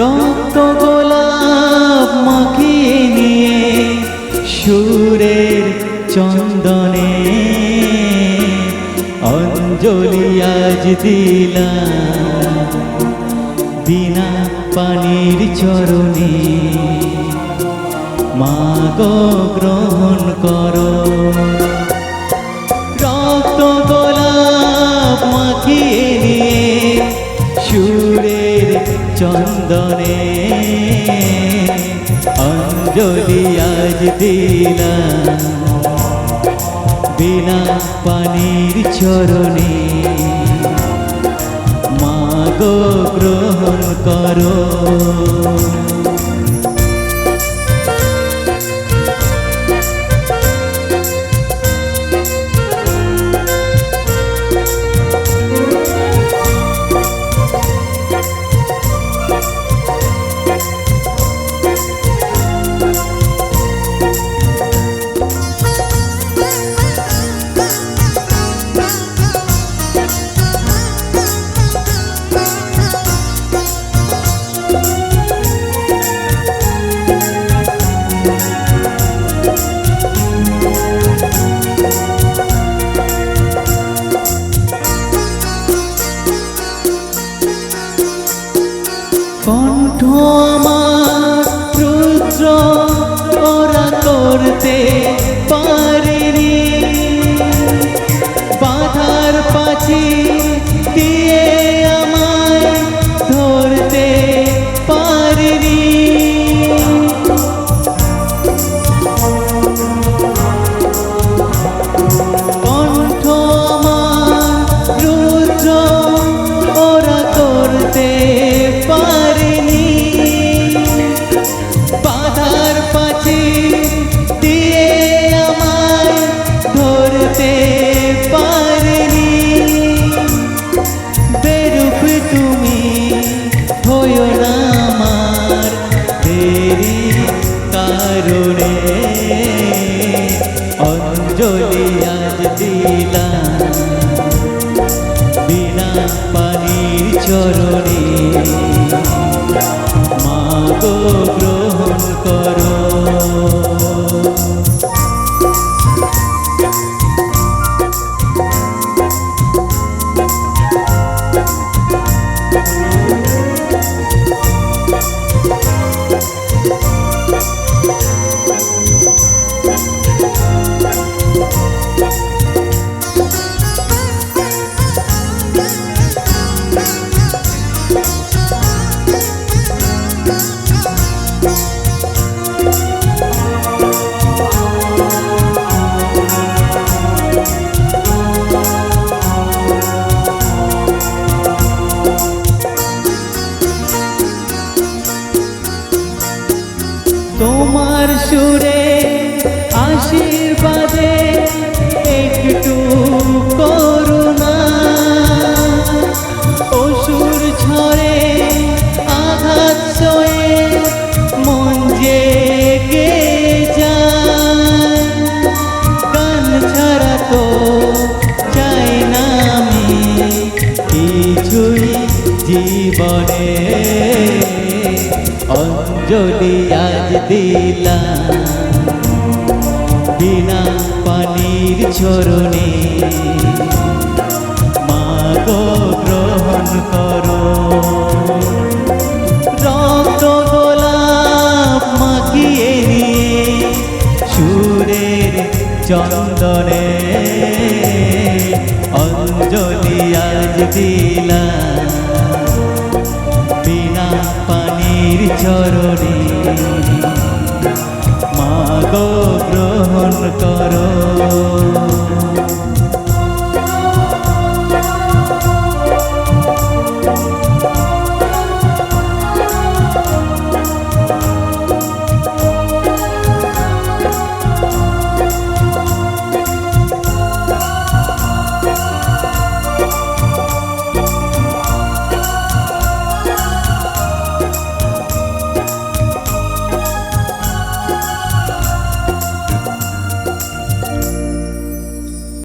রক্ত গোলাপ মাখিয়ে নিয়ে সুরের চন্দনে অঞ্জলি আজ দিলাম। বিনা পানির চরণে মাগো গ্রহণ করো। চন্দনে। অঞ্জলি আজ দিলাম বিনা পানির চরণে। মাগো গ্রহণ করো। করতে পারেনি বাধার পাছি দিয়ে আমায় ধরতে পারেনি কণ্ঠ আমার রুদ্র কারণে অঞ্জলি আজ দিলাম। বিনা পানির চরণে। আশীর্বাদে একটু করুণা। অসুর ঝরে আঘাত সয়ে মন জেগে যায়। গান ছাড়া তো চাই না আমি কিছুই জীবনে। অঞ্জলি আজ দিলাম। বিনা পানির চরণে মাগো গ্রহণ করো। রক্ত গোলাপ মাখিয়ে নিয়ে সুরের চন্দনে। অঞ্জলি আজ দিলাম বিনা পানির চরণে মাগো গ্রহণ করো